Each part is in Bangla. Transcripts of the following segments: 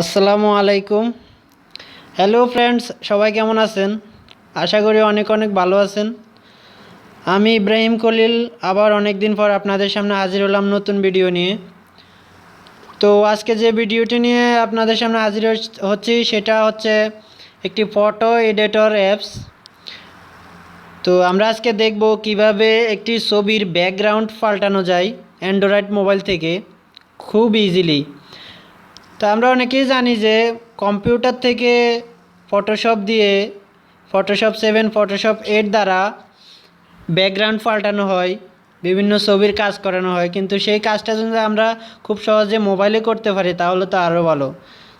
আসসালামু আলাইকুম। হ্যালো ফ্রেন্ডস সবাই কেমন আছেন? আশা করি অনেক অনেক ভালো আছেন। আমি ইব্রাহিম কলিল, আবার অনেক দিন পর আপনাদের সামনে হাজির হলাম নতুন ভিডিও নিয়ে। তো আজকে যে ভিডিওটি নিয়ে আপনাদের সামনে হাজির হচ- হচ্ছি, সেটা হচ্ছে একটি ফটো এডিটর অ্যাপস তো আমরা আজকে দেখব কীভাবে একটি ছবির ব্যাকগ্রাউন্ড পাল্টানো যায় অ্যান্ড্রয়েড মোবাইল থেকে। খুব ইজিলি তো আমরা অনেকেই জানি যে কম্পিউটার থেকে ফটোশপ দিয়ে ফটোশপ সেভেন ফটোশপ এইট দ্বারা ব্যাকগ্রাউন্ড পাল্টানো হয়, বিভিন্ন ছবির কাজ করানো হয়। কিন্তু সেই কাজটা যদি আমরা খুব সহজে মোবাইলে করতে পারি, তাহলে তো আরও ভালো।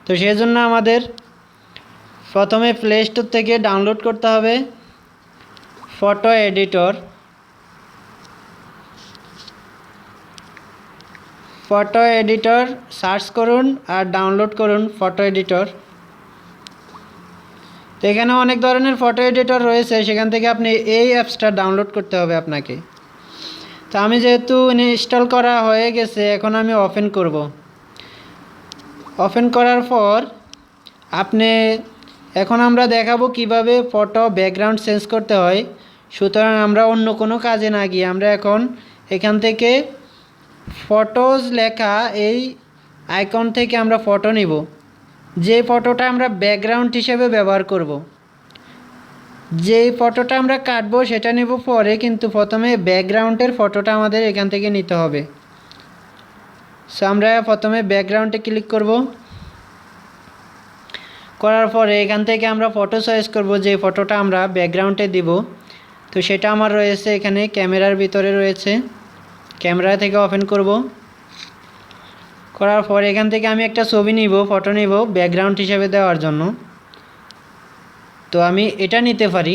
তো সেই জন্য আমাদের প্রথমে প্লে স্টোর থেকে ডাউনলোড করতে হবে। Photo editor photo editor search করুন আর ডাউনলোড করুন ফটো এডিটর। তো এখানে অনেক ধরনের ফটো এডিটর রয়েছে, সেখান থেকে আপনি এই অ্যাপসটা ডাউনলোড করতে হবে আপনাকে। তো আমি যেহেতু ইনস্টল করা হয়ে গেছে, এখন আমি ওপেন করব। ওপেন করার পর আপনি, এখন আমরা দেখাবো কীভাবে ফটো ব্যাকগ্রাউন্ড চেঞ্জ করতে হয়। সুতরাং আমরা অন্য কোনো কাজে না গিয়ে আমরা এখন এখান থেকে ফটোজ লেখা এই আইকন থেকে আমরা ফটো নিব। যে ফটোটা আমরা ব্যাকগ্রাউন্ড হিসেবে ব্যবহার করব। যেই ফটোটা আমরা কাটবো সেটা নেব পরে, কিন্তু প্রথমে ব্যাকগ্রাউন্ডের ফটোটা আমাদের এখান থেকে নিতে হবে। সো আমরা প্রথমে ব্যাকগ্রাউন্ডে ক্লিক করব। করার পরে এখান থেকে আমরা ফটো চয়েস করব যে ফটোটা আমরা ব্যাকগ্রাউন্ডে দিব। তো সেটা আমার রয়েছে এখানে, ক্যামেরার ভিতরে রয়েছে। ক্যামেরা থেকে ওপেন করব। করার পর এখান থেকে আমি একটা ছবি নিব ফটো নিব ব্যাকগ্রাউন্ড হিসেবে দেওয়ার জন্য। তো আমি এটা নিতে পারি।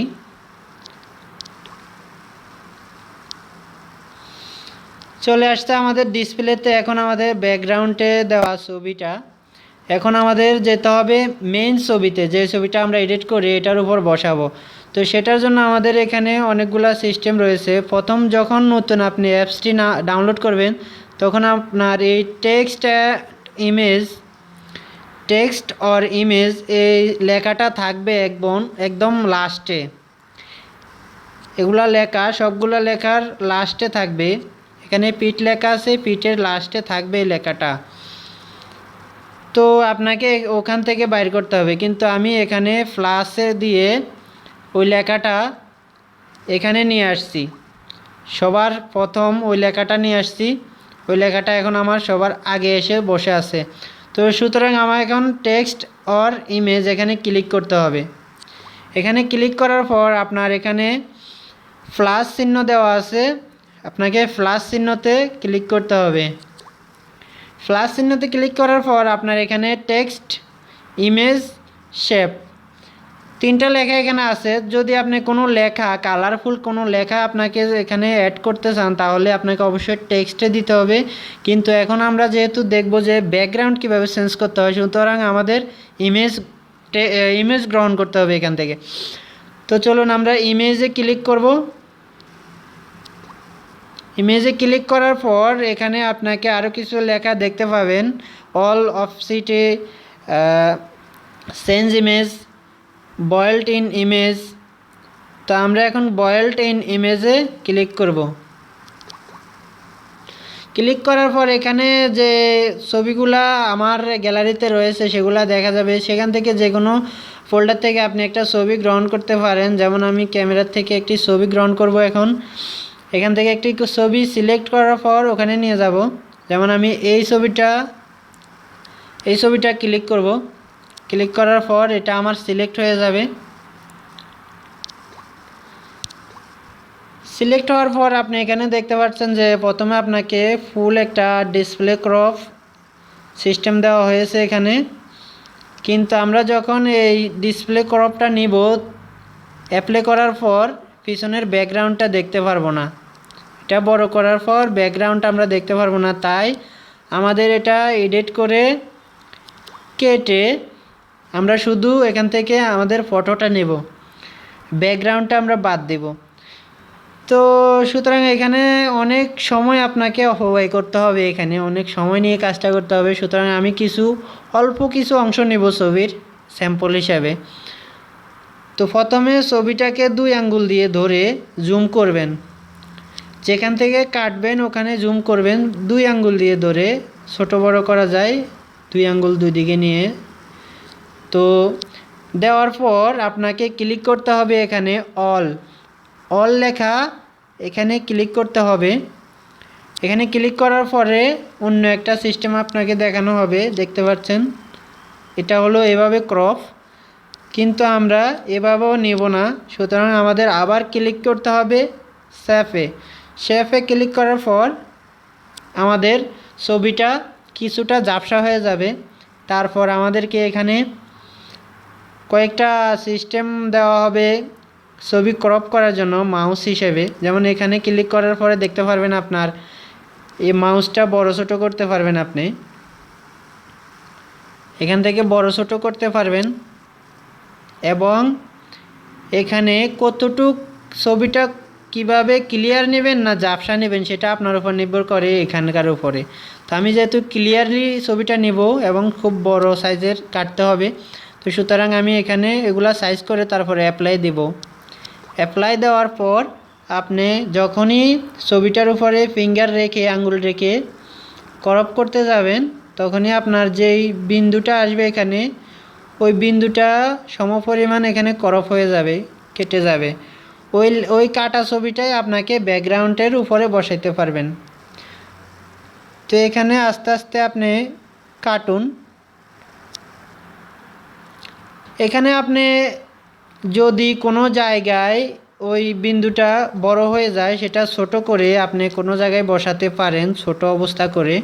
চলে আসছে আমাদের ডিসপ্লেতে, এখন আমাদের ব্যাকগ্রাউন্ডে দেওয়া ছবিটা। এখন আমাদের যেতে হবে মেইন ছবিতে, যে ছবিটা আমরা এডিট করি, এটার উপর বসাবো। তো সেটার জন্য আমাদের এখানে অনেকগুলো সিস্টেম রয়েছে। প্রথম যখন নতুন আপনি অ্যাপসটি না ডাউনলোড করবেন, তখন আপনার এই text image text or image এই লেখাটা থাকবে একদম একদম লাস্টে এগুলা লেখা, সবগুলো লেখার লাস্টে থাকবে। এখানে পিঠ লেখা আছে পিঠের লাস্টে থাকবে এই লেখাটা। তো আপনাকে ওখান থেকে বাইর করতে হবে। কিন্তু আমি এখানে ফ্লাসে দিয়ে ওই লেখাটা এখানে নিয়ে আসছি। সবার প্রথম ওই লেখাটা নিয়ে আসছি। ওই লেখাটা এখন আমার সবার আগে এসে বসে আছে। তো সুতরাং আমার এখন টেক্সট অর ইমেজ এখানে ক্লিক করতে হবে। এখানে ক্লিক করার পর আপনার এখানে প্লাস চিহ্ন দেওয়া আছে। আপনাকে প্লাস চিহ্নতে ক্লিক করতে হবে। প্লাস চিহ্নতে ক্লিক করার পর আপনার এখানে টেক্সট, ইমেজ, শেপ তিনটা লেখা এখানে আছে। যদি আপনি কোনো লেখা কালারফুল কোনো লেখা আপনাকে এখানে অ্যাড করতে চান, তাহলে আপনাকে অবশ্যই টেক্সটে দিতে হবে। কিন্তু এখন আমরা যেহেতু দেখব যে ব্যাকগ্রাউন্ড কীভাবে চেঞ্জ করতে হয়, সুতরাং আমাদের ইমেজ ইমেজ গ্রহণ করতে হবে এখান থেকে। তো চলুন আমরা ইমেজে ক্লিক করব। ইমেজে ক্লিক করার পর এখানে আপনাকে আরও কিছু লেখা দেখতে পাবেন। অল অফ সিটে change image built in image তো আমরা এখন বয়েলড ইন ইমেজে ক্লিক করব। ক্লিক করার পর এখানে যে ছবিগুলা আমার গ্যালারিতে রয়েছে সেগুলা দেখা যাবে। সেখান থেকে যে কোনো ফোল্ডার থেকে আপনি একটা ছবি গ্রহণ করতে পারেন। যেমন আমি ক্যামেরার থেকে একটি ছবি গ্রহণ করব এখন। এখান থেকে একটি ছবি সিলেক্ট করার পর ওখানে নিয়ে যাব। যেমন আমি এই ছবিটা এই ছবিটা ক্লিক করব। ক্লিক করার পর এটা আমার সিলেক্ট হয়ে যাবে। সিলেক্ট হওয়ার পর আপনি এখানে দেখতে পাচ্ছেন যে প্রথমে আপনাকে ফুল একটা ডিসপ্লে ক্রপ সিস্টেম দেওয়া হয়েছে এখানে। কিন্তু আমরা যখন এই ডিসপ্লে ক্রপটা নিব, অ্যাপ্লাই করার পর পিছনের ব্যাকগ্রাউন্ডটা দেখতে পারব না। এটা বড় করার পর ব্যাকগ্রাউন্ডটা আমরা দেখতে পারব না। তাই আমাদের এটা এডিট করে কেটে আমরা শুধু এখান থেকে আমাদের ফটোটা নেব। ব্যাকগ্রাউন্ডটা আমরা বাদ দেব। তো সুতরাং এখানে অনেক সময় আপনাকে অপব্যয় করতে হবে এখানে, অনেক সময় নিয়ে কাজটা করতে হবে। সুতরাং আমি কিছু, অল্প কিছু অংশ নেব ছবির স্যাম্পল হিসাবে। তো প্রথমে ছবিটাকে দুই আঙ্গুল দিয়ে ধরে জুম করবেন। যেখান থেকে কাটবেন ওখানে জুম করবেন। দুই আঙ্গুল দিয়ে ধরে ছোট বড় করা যায়। দুই আঙ্গুল দুই দিকে নিয়ে তো দেওয়ার পর আপনাকে ক্লিক করতে হবে এখানে অল অল লেখা এখানে ক্লিক করতে হবে। এখানে ক্লিক করার পরে অন্য একটা সিস্টেম আপনাকে দেখানো হবে, দেখতে পাচ্ছেন? এটা হলো এভাবে ক্রপ কিন্তু আমরা এভাবেও নেব না, সুতরাং আমাদের আবার ক্লিক করতে হবে স্যাফে শেফে ক্লিক করার পর আমাদের ছবিটা কিছুটা ঝাপসা হয়ে যাবে। তারপর আমাদেরকে এখানে কয়েকটা সিস্টেম দেওয়া হবে ছবি ক্রপ করার জন্য মাউস হিসেবে। যেমন এখানে ক্লিক করার পরে দেখতে পারবেন আপনার, এই মাউসটা বড় ছোট করতে পারবেন আপনি। এখান থেকে বড় ছোট করতে পারবেন। এবং এখানে কতটুক ছবিটা কীভাবে ক্লিয়ার নেবেন না জাপসা নেবেন সেটা আপনার উপর নির্ভর করে এখানকার উপরে। তো আমি যেহেতু ক্লিয়ারলি ছবিটা নেব এবং খুব বড় সাইজের কাটতে হবে তো সুতরাং আমি এখানে এগুলা সাইজ করে তারপরে অ্যাপ্লাই দেব। অ্যাপ্লাই দেওয়ার পর আপনি যখনই ছবিটার উপরে ফিঙ্গার রেখে, আঙ্গুল রেখে করপ করতে যাবেন, তখনই আপনার যেই বিন্দুটা আসবে এখানে, ওই বিন্দুটা সমপরিমাণ এখানে করপ হয়ে যাবে, কেটে যাবে। ওই ওই কাটা ছবিটাই আপনাকে ব্যাকগ্রাউন্ডের উপরে বসাইতে পারবেন। তো এখানে আস্তে আস্তে আপনি কাটুন। এখানে আপনি যদি কোনো জায়গায় ওই বিন্দুটা বড় হয়ে যায়, সেটা ছোট করে আপনি কোনো জায়গায় বসাতে পারেন, ছোট অবস্থা করে,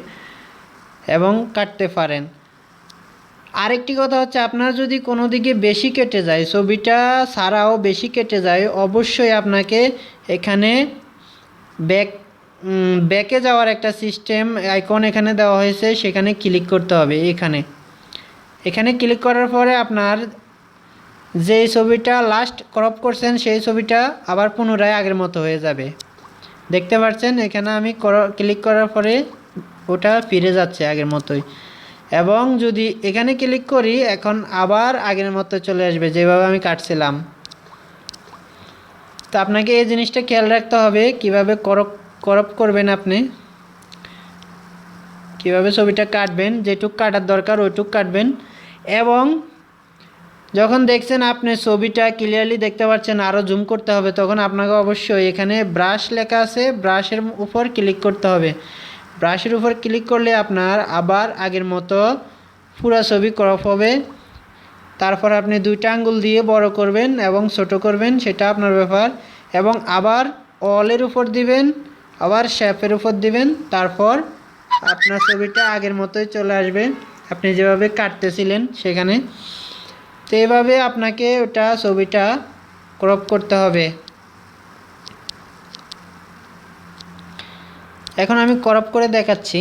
এবং কাটতে পারেন। আরেকটি কথা হচ্ছে, আপনার যদি কোনো দিকে বেশি কেটে যায়, ছবিটা ছাড়াও বেশি কেটে যায়, অবশ্যই আপনাকে এখানে ব্যাক ব্যাকে যাওয়ার একটা সিস্টেম আইকন এখানে দেওয়া হয়েছে, সেখানে ক্লিক করতে হবে, এখানে। এখানে ক্লিক করার পরে আপনার যেই ছবিটা লাস্ট ক্রপ করছেন, সেই ছবিটা আবার পুনরায় আগের মতো হয়ে যাবে। দেখতে পাচ্ছেন, এখানে আমি ক্লিক করার পরে ওটা ফিরে যাচ্ছে আগের মতোই। এবং যদি এখানে ক্লিক করি, এখন আবার আগের মতো চলে আসবে, যেভাবে আমি কাটছিলাম। তো আপনাকে এই জিনিসটা খেয়াল রাখতে হবে, কীভাবে করপ করপ করবেন আপনি। কীভাবে ছবিটা কাটবেন, যেটুক কাটার দরকার, ওইটুক কাটবেন। এবং যখন দেখছেন আপনি ছবিটা ক্লিয়ারলি দেখতে পাচ্ছেন আরও জুম করতে হবে, তখন আপনাকে অবশ্যই এখানে ব্রাশ লেখা আছে ব্রাশের উপর ক্লিক করতে হবে। ব্রাশের উপর ক্লিক করলে আপনার আবার আগের মতো পুরো ছবি ক্রপ হবে। তারপর আপনি দুইটা আঙ্গুল দিয়ে বড় করবেন এবং ছোট করবেন, সেটা আপনার ব্যাপার। এবং আবার অলের উপর দিবেন, আবার শ্যাপের উপর দিবেন, তারপর আপনার ছবিটা আগের মতোই চলে আসবে। আপনি যেভাবে কাটতেছিলেন সেখানে। তো এভাবে আপনাকে ওটা ছবিটা ক্রপ করতে হবে। এখন আমি ক্রপ করে দেখাচ্ছি।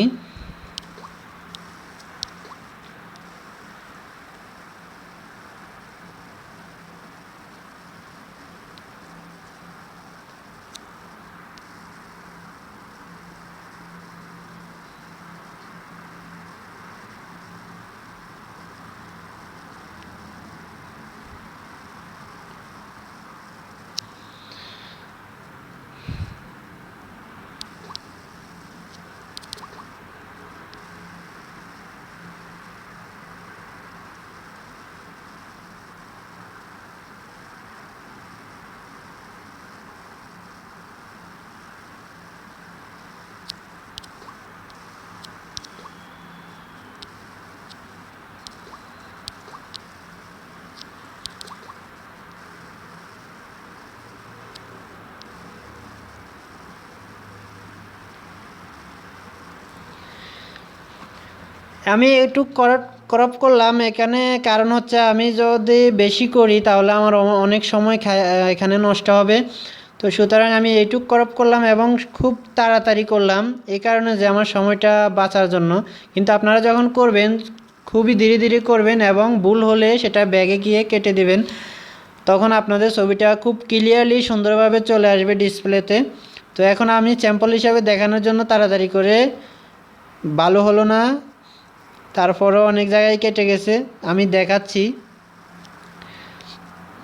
আমি একটু করপ করলাম, এখানে কারণ হচ্ছে আমি যদি বেশি করি তাহলে আমার অনেক সময় এখানে নষ্ট হবে। তো সুতরাং আমি এইটুক করপ করলাম এবং খুব তাড়াতাড়ি করলাম এই কারণে যে আমার সময়টা বাঁচার জন্য। কিন্তু আপনারা যখন করবেন, খুবই ধীরে ধীরে করবেন এবং ভুল হলে সেটা ব্যাগে গিয়ে কেটে দিবেন। তখন আপনাদের ছবিটা খুব ক্লিয়ারলি সুন্দরভাবে চলে আসবে ডিসপ্লেতে তো এখন আমি স্যাম্পল হিসাবে দেখানোর জন্য তাড়াতাড়ি করে, ভালো হলো না তারপরও অনেক জায়গায় কেটে গেছে, আমি দেখাচ্ছি।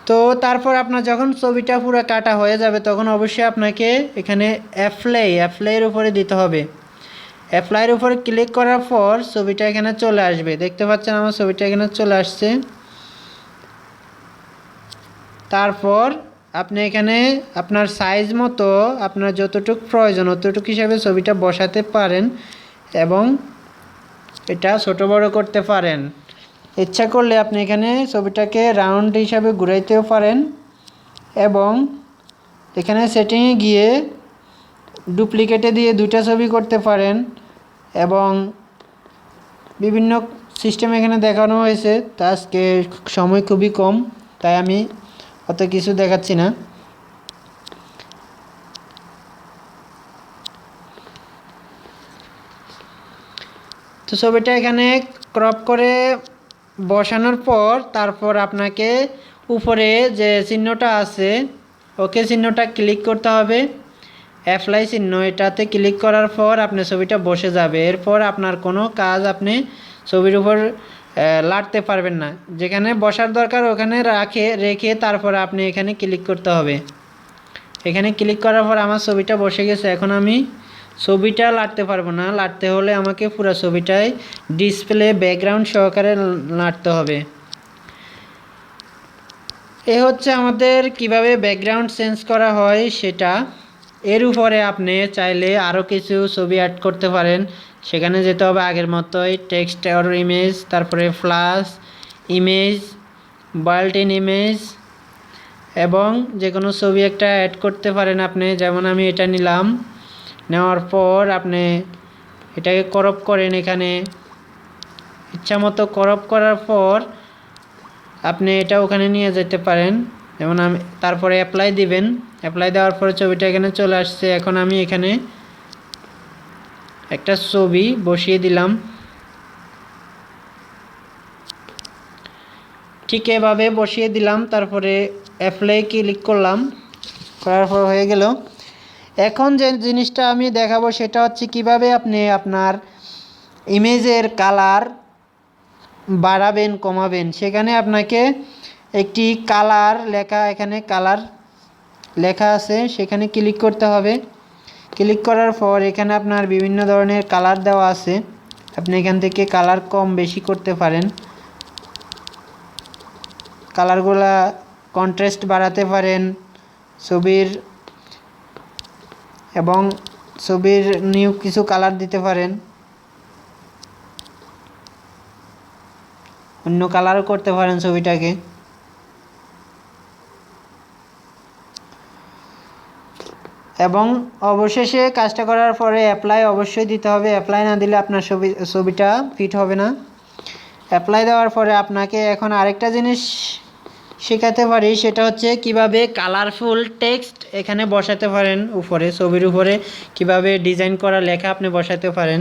তো তারপর আপনার যখন ছবিটা পুরো কাটা হয়ে যাবে, তখন অবশ্যই আপনাকে এখানে অ্যাপ্লাই অ্যাপ্লাইয়ের উপরে দিতে হবে। অ্যাপ্লাইয়ের উপরে ক্লিক করার পর ছবিটা এখানে চলে আসবে। দেখতে পাচ্ছেন আমার ছবিটা এখানে চলে আসছে। তারপর আপনি এখানে আপনার সাইজ মতো আপনার যতটুক প্রয়োজন, অতটুক হিসাবে ছবিটা বসাতে পারেন এবং এটা ছোট বড় করতে পারেন। ইচ্ছা করলে আপনি এখানে ছবিটাকে রাউন্ড হিসাবে ঘুরাইতেও পারেন এবং এখানে সেটিংয়ে গিয়ে ডুপ্লিকেটে দিয়ে দুইটা ছবি করতে পারেন এবং বিভিন্ন সিস্টেম এখানে দেখানো হয়েছে। তা আজকে সময় খুবই কম, তাই আমি অত কিছু দেখাচ্ছি না। তো ছবিটা এখানে ক্রপ করে বসানোর পর তারপর আপনাকে উপরে যে চিহ্নটা আছে, ওকে চিহ্নটা ক্লিক করতে হবে। অ্যাপ্লাই চিহ্ন, এটাতে ক্লিক করার পর আপনার ছবিটা বসে যাবে। এরপর আপনার কোনো কাজ আপনি ছবির উপর লাটতে পারবেন না। যেখানে বসার দরকার ওখানে রাখে, রেখে তারপর আপনি এখানে ক্লিক করতে হবে। এখানে ক্লিক করার পর আমার ছবিটা বসে গেছে। এখন আমি ছবিটা লাটতে পারব না। লাটতে হলে আমাকে পুরো ছবিটাই ডিসপ্লে ব্যাকগ্রাউন্ড সহকারে লাটতে হবে। এ হচ্ছে আমাদের কীভাবে ব্যাকগ্রাউন্ড চেঞ্জ করা হয় সেটা। এর উপরে আপনি চাইলে আরও কিছু ছবি অ্যাড করতে পারেন। সেখানে যেতে হবে আগের মতোই টেক্সট অর ইমেজ তারপরে flash image built in image এবং যে কোনো ছবি একটা অ্যাড করতে পারেন আপনি। যেমন আমি এটা নিলাম। নেওয়ার পর আপনি এটাকে করপ করেন এখানে। ইচ্ছা মতো করপ করার পর আপনি এটা ওখানে নিয়ে যেতে পারেন। যেমন আমি তারপরে অ্যাপ্লাই দিবেন। অ্যাপ্লাই দেওয়ার পরে ছবিটা এখানে চলে আসছে। এখন আমি এখানে একটা ছবি বসিয়ে দিলাম। ঠিক এভাবে বসিয়ে দিলাম। তারপরে অ্যাপ্লাই ক্লিক করলাম। করার পর হয়ে গেল। এখন যে জিনিসটা আমি দেখাবো সেটা হচ্ছে কীভাবে আপনি আপনার ইমেজের কালার বাড়াবেন, কমাবেন। সেখানে আপনাকে একটি কালার লেখা, এখানে কালার লেখা আছে, সেখানে ক্লিক করতে হবে। ক্লিক করার পর এখানে আপনার বিভিন্ন ধরনের কালার দেওয়া আছে। আপনি এখান থেকে কালার কম বেশি করতে পারেন। কালারগুলা কন্ট্রাস্ট বাড়াতে পারেন। ছবির এবং ছবির নিউ কিছু কালার দিতে পারেন। অন্য কালারও করতে পারেন ছবিটাকে। এবং অবশেষে কাজটা করার পরে অ্যাপ্লাই অবশ্যই দিতে হবে। অ্যাপ্লাই না দিলে আপনার ছবি, ছবিটা ফিট হবে না। অ্যাপ্লাই দেওয়ার পরে আপনাকে এখন আরেকটা জিনিস শেখাতে পারি সেটা হচ্ছে কীভাবে কালারফুল টেক্সট এখানে বসাতে পারেন উপরে, ছবির উপরে, কীভাবে ডিজাইন করা লেখা আপনি বসাতে পারেন।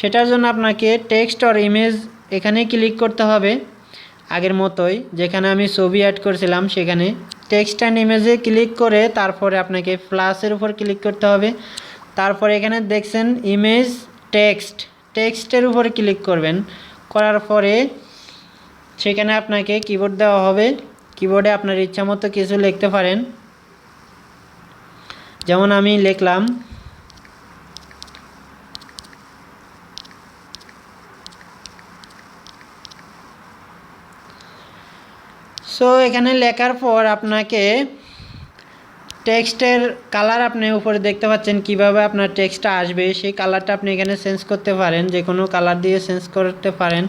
সেটার জন্য আপনাকে টেক্সট আর ইমেজ এখানে ক্লিক করতে হবে আগের মতোই। যেখানে আমি ছবি অ্যাড করেছিলাম সেখানে টেক্সট অ্যান্ড ইমেজে ক্লিক করে তারপরে আপনাকে প্লাসের উপর ক্লিক করতে হবে। তারপরে এখানে দেখছেন ইমেজ টেক্সট টেক্সটের উপর ক্লিক করবেন। করার পরে সেখানে আপনাকে কিবোর্ড দেওয়া হবে। কিবোর্ডে আপনার ইচ্ছা মতো কিছু লিখতে পারেন। যেমন আমি লিখলাম সো এখানে লেখার পর আপনাকে টেক্সটের কালার আপনি উপরে দেখতে পাচ্ছেন, কীভাবে আপনার টেক্সটটা আসবে, সেই কালারটা আপনি এখানে চেঞ্জ করতে পারেন যে কোনো কালার দিয়ে চেঞ্জ করতে পারেন।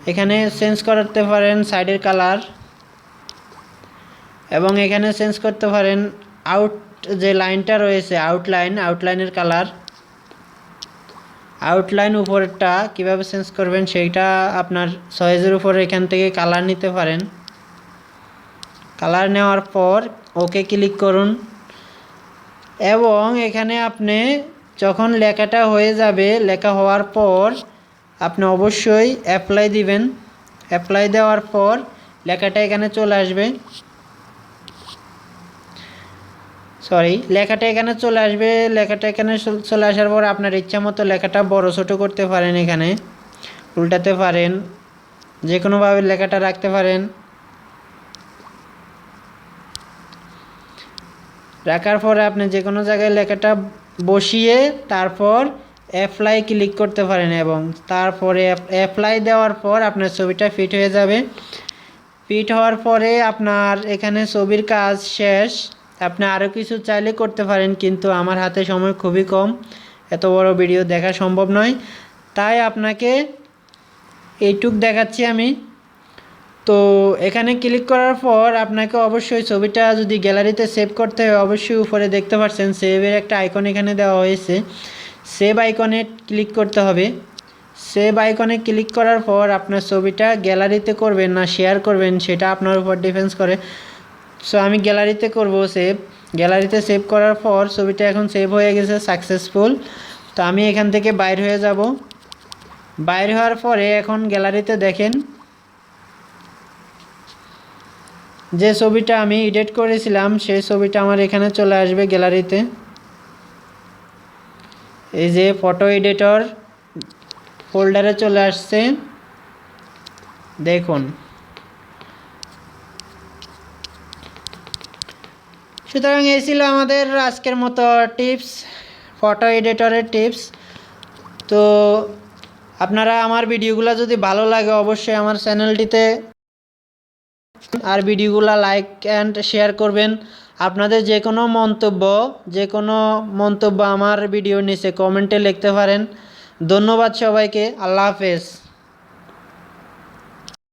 এখানে চেঞ্জ করতে পারেন সাইডের কালার এবং এখানে চেঞ্জ করতে পারেন আউট যে লাইনটা রয়েছে আউটলাইন আউটলাইনের কালার আউটলাইন উপরেরটা কীভাবে চেঞ্জ করবেন সেইটা আপনার সয়েজের উপরে এখান থেকে কালার নিতে পারেন। কালার নেওয়ার পর ওকে ক্লিক করুন এবং এখানে আপনি যখন লেখাটা হয়ে যাবে, লেখা হওয়ার পর আপনি অবশ্যই অ্যাপ্লাই দিবেন। অ্যাপ্লাই দেওয়ার পর লেখাটা এখানে চলে আসবে। সরি লেখাটা এখানে চলে আসবে। লেখাটা এখানে চল- আসার পর আপনার ইচ্ছা মতো লেখাটা বড় ছোটো করতে পারেন এখানে। উল্টাতে পারেন। যে কোনোভাবে লেখাটা রাখতে পারেন। রাখার পরে আপনি যে কোনো জায়গায় লেখাটা বসিয়ে তারপর অ্যাপ্লাই ক্লিক করতে পারেন এবং তারপরে অ্যাপ্লাই দেওয়ার পর আপনার ছবিটা ফিট হয়ে যাবে। ফিট হওয়ার পরে আপনার এখানে ছবির কাজ শেষ। আপনি আরও কিছু চাইলে করতে পারেন, কিন্তু আমার হাতে সময় খুবই কম। এত বড় ভিডিও দেখা সম্ভব নয়। তাই আপনাকে এইটুক দেখাচ্ছি আমি। তো এখানে ক্লিক করার পর আপনাকে অবশ্যই ছবিটা যদি গ্যালারিতে সেভ করতে হয়, অবশ্যই উপরে দেখতে পাচ্ছেন সেভের একটা আইকন এখানে দেওয়া হয়েছে। সেভ আইকনে ক্লিক করতে হবে। সেভ আইকনে ক্লিক করার পর আপনার ছবিটা গ্যালারিতে করবেন না শেয়ার করবেন, সেটা আপনার উপর ডিফেন্স করে। সো, আমি গ্যালারিতে করব সেভ। গ্যালারিতে সেভ করার পর ছবিটা এখন সেভ হয়ে গেছে, সাকসেসফুল। তো, আমি এখান থেকে বাইর হয়ে যাব। বাইর হওয়ার পরে এখন গ্যালারিতে দেখেন, যে ছবিটা আমি এডিট করেছিলাম, সেই ছবিটা আমার এখানে চলে আসবে গ্যালারিতে। এই যে ফটো এডিটর ফোল্ডারে চলে আসছে। দেখুন। সুতরাং এই ছিল আমাদের আজকের মতো টিপস ফটো এডিটরের টিপস তো আপনারা আমার ভিডিওগুলো যদি ভালো লাগে অবশ্যই আমার চ্যানেলটিতে আর ভিডিওগুলো লাইক অ্যান্ড শেয়ার করবেন। আপনাদের যে কোনো মন্তব্য, যে কোনো মন্তব্য আমার ভিডিও নিচে কমেন্টে লিখতে পারেন। ধন্যবাদ সবাইকে, আল্লাহ হাফেজ।